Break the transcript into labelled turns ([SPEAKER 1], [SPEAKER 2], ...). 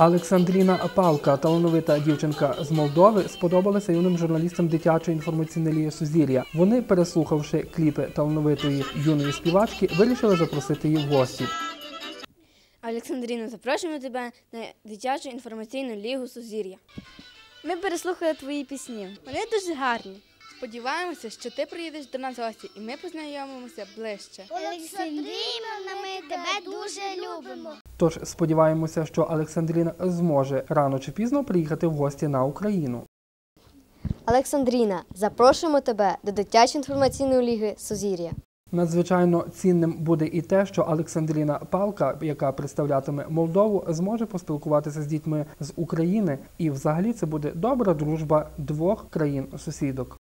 [SPEAKER 1] Олександріна Палка, талановита дівчинка з Молдови, сподобалася юним журналістам дитячої інформаційної Сузір'я. Вони, переслухавши кліпи талановитої юної співачки, вирішили запросити її в гості.
[SPEAKER 2] Олександріно, запрошуємо тебе на дитячу інформаційну лігу Сузір'я. Ми переслухали твої пісні. Вони дуже гарні. Сподіваємося, що ти приїдеш до нас в гості і ми познайомимося ближче.
[SPEAKER 3] Олександрівна, ми тебе дуже любимо.
[SPEAKER 1] Тож сподіваємося, що Олександріна зможе рано чи пізно приїхати в гості на Україну.
[SPEAKER 4] Олександріна, запрошуємо тебе до дитячої інформаційної ліги Сузір'я.
[SPEAKER 1] Надзвичайно цінним буде і те, що Олександріна Палка, яка представлятиме Молдову, зможе поспілкуватися з дітьми з України, і взагалі це буде добра дружба двох країн-сусідок.